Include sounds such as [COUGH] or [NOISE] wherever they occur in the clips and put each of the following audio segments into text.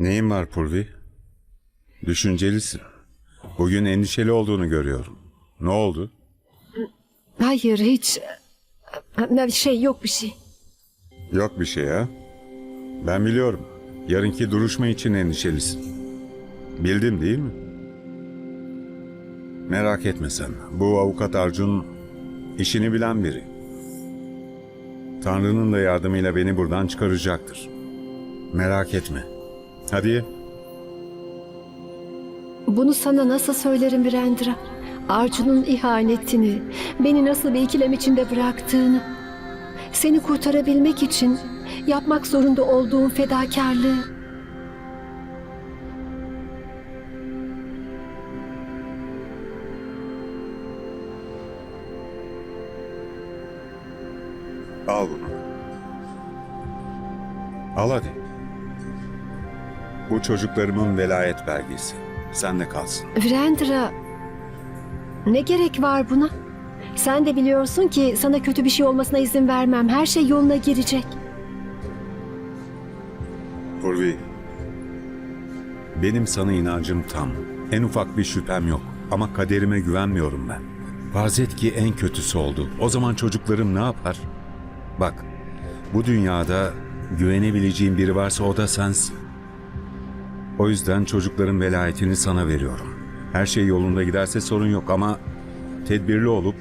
Neyin var Purvi? Düşüncelisin. Bugün endişeli olduğunu görüyorum. Ne oldu? Hayır hiç. Bir şey yok bir şey. Yok bir şey ha. Ben biliyorum. Yarınki duruşma için endişelisin. Bildin değil mi? Merak etme sen. Bu avukat Arjun işini bilen biri. Tanrı'nın da yardımıyla beni buradan çıkaracaktır. Merak etme. Hadi. Bunu sana nasıl söylerim Virendra? Arjun'un ihanetini, beni nasıl bir ikilem içinde bıraktığını, seni kurtarabilmek için yapmak zorunda olduğum fedakarlığı. Al bunu. Al hadi. Bu çocuklarımın velayet belgesi. Sende kalsın. Virendra, ne gerek var buna? Sen de biliyorsun ki sana kötü bir şey olmasına izin vermem. Her şey yoluna girecek. Purvi. Benim sana inancım tam. En ufak bir şüphem yok. Ama kaderime güvenmiyorum ben. Farz et ki en kötüsü oldu. O zaman çocuklarım ne yapar? Bak, bu dünyada güvenebileceğim biri varsa o da sensin. O yüzden çocukların velayetini sana veriyorum. Her şey yolunda giderse sorun yok ama tedbirli olup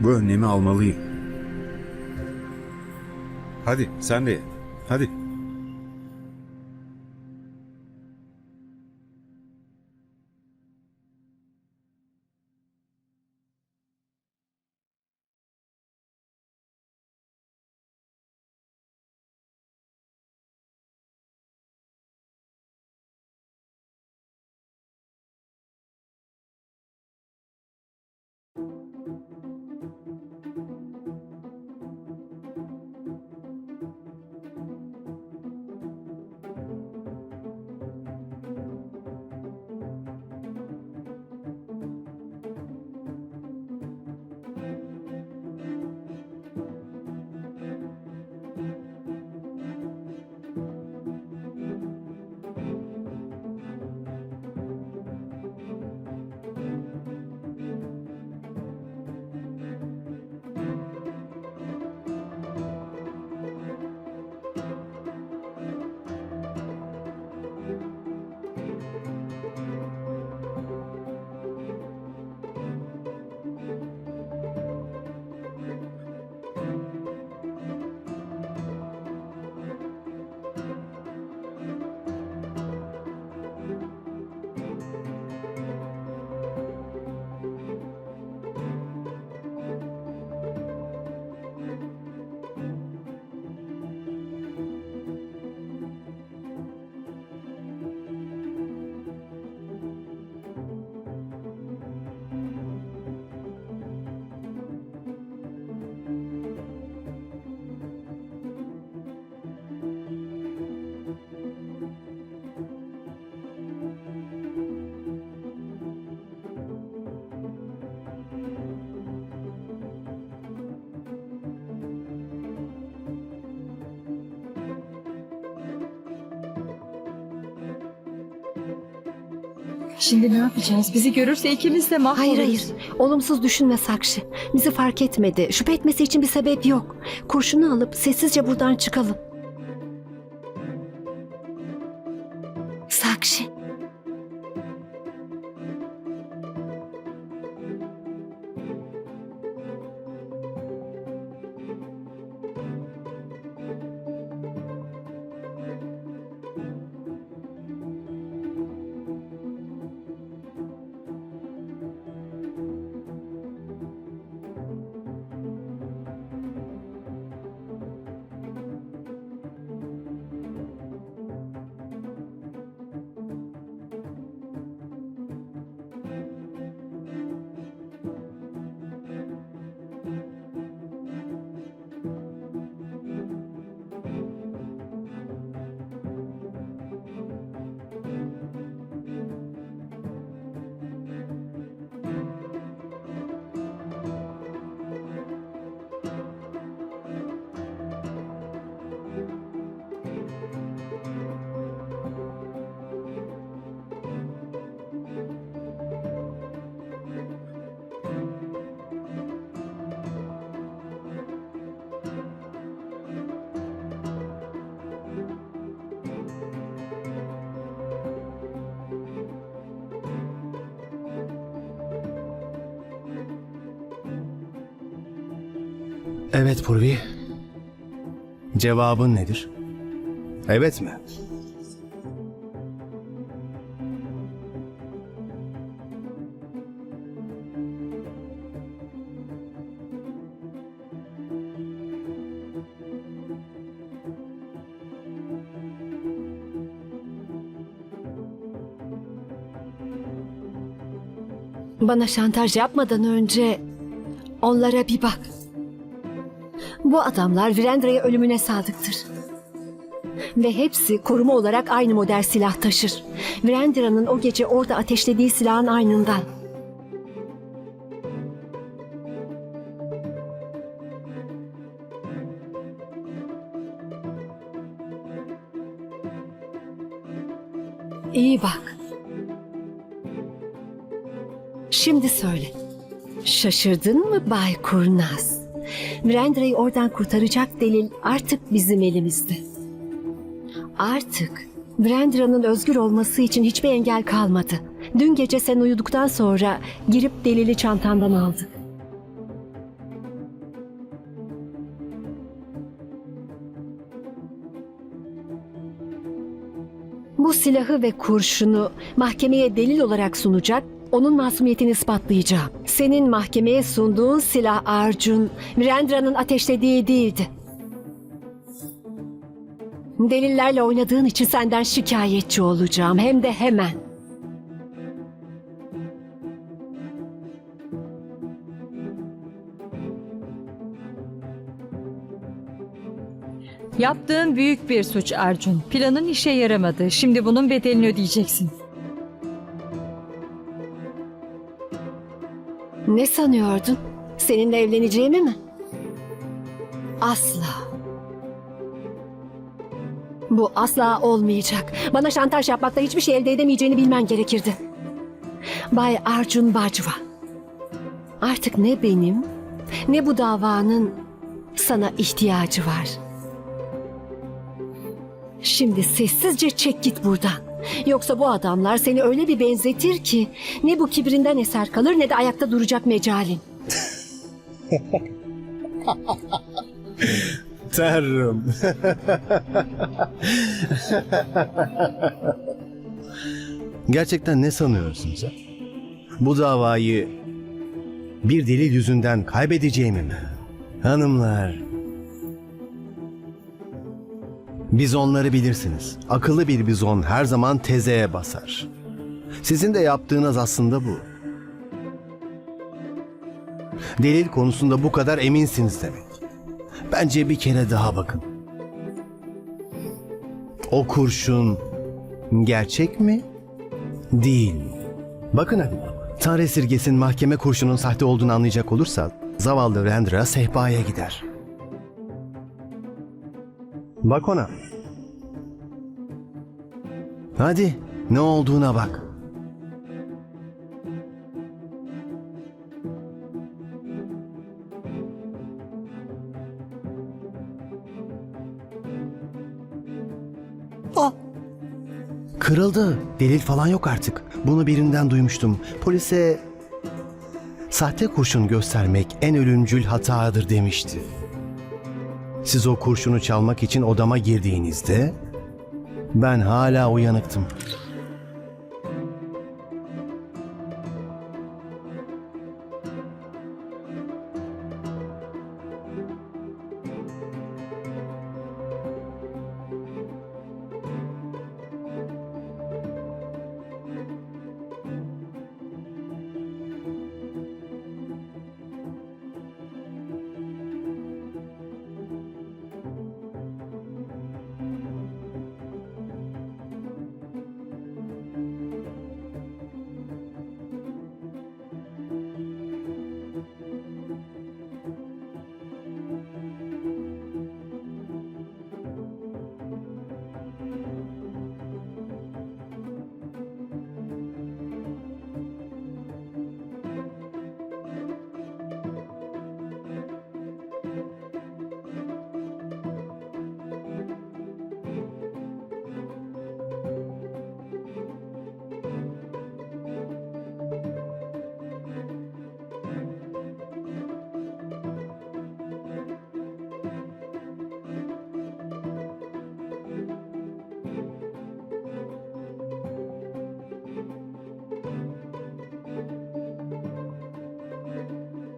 bu önlemi almalıyım. Hadi sen de. Hadi. Şimdi ne yapacağız? Bizi görürse ikimiz de mahvoluruz. Hayır hayır. Olumsuz düşünme Sakşı. Bizi fark etmedi. Şüphe etmesi için bir sebep yok. Kurşunu alıp sessizce buradan çıkalım. Evet Purvi. Cevabın nedir? Evet mi? Bana şantaj yapmadan önce onlara bir bak. Bu adamlar Virendra'ya ölümüne sadıktır. Ve hepsi koruma olarak aynı model silah taşır. Virendra'nın o gece orada ateşlediği silahın aynından. İyi bak. Şimdi söyle. Şaşırdın mı Bay Kurnaz? Mirandra'yı oradan kurtaracak delil artık bizim elimizde. Artık Mirandra'nın özgür olması için hiçbir engel kalmadı. Dün gece sen uyuduktan sonra girip delili çantandan aldık. Bu silahı ve kurşunu mahkemeye delil olarak sunacak, onun masumiyetini ispatlayacağım. Senin mahkemeye sunduğun silah Arjun, Virendra'nın ateşlediği değildi. Delillerle oynadığın için senden şikayetçi olacağım. Hem de hemen. Yaptığın büyük bir suç Arjun. Planın işe yaramadı. Şimdi bunun bedelini ödeyeceksin. Ne sanıyordun? Seninle evleneceğimi mi? Asla. Bu asla olmayacak. Bana şantaj yapmakta hiçbir şey elde edemeyeceğini bilmen gerekirdi. Bay Arjun Bajwa. Artık ne benim ne bu davanın sana ihtiyacı var. Şimdi sessizce çek git buradan. Yoksa bu adamlar seni öyle bir benzetir ki ne bu kibrinden eser kalır ne de ayakta duracak mecalin. [LAUGHS] Tanrım. Gerçekten ne sanıyorsun sen? Bu davayı bir delil yüzünden kaybedeceğimi mi? Hanımlar. Bizonları bilirsiniz. Akıllı bir bizon her zaman tezeye basar. Sizin de yaptığınız aslında bu. Delil konusunda bu kadar eminsiniz demek. Bence bir kere daha bakın. O kurşun gerçek mi? Değil mi? Bakın hadi. Tanrı esirgesin mahkeme kurşunun sahte olduğunu anlayacak olursa zavallı Rendra sehpaya gider. Bak ona. Hadi ne olduğuna bak. Kırıldı. Delil falan yok artık. Bunu birinden duymuştum. Polise sahte kurşun göstermek en ölümcül hatadır demişti. Siz o kurşunu çalmak için odama girdiğinizde ben hala uyanıktım.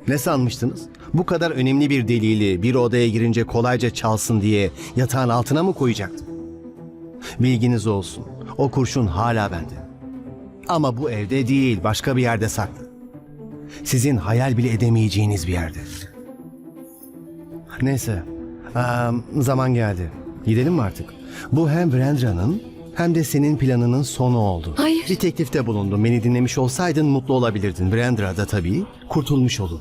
Ne sanmıştınız? Bu kadar önemli bir delili bir odaya girince kolayca çalsın diye yatağın altına mı koyacaktım? Bilginiz olsun. O kurşun hala bende. Ama bu evde değil, başka bir yerde saklı. Sizin hayal bile edemeyeceğiniz bir yerde. Neyse, eee, zaman geldi. Gidelim mi artık? Bu hem Brendra'nın hem de senin planının sonu oldu. Hayır. Bir teklifte bulundum. Beni dinlemiş olsaydın mutlu olabilirdin. Brandra da tabii kurtulmuş olur.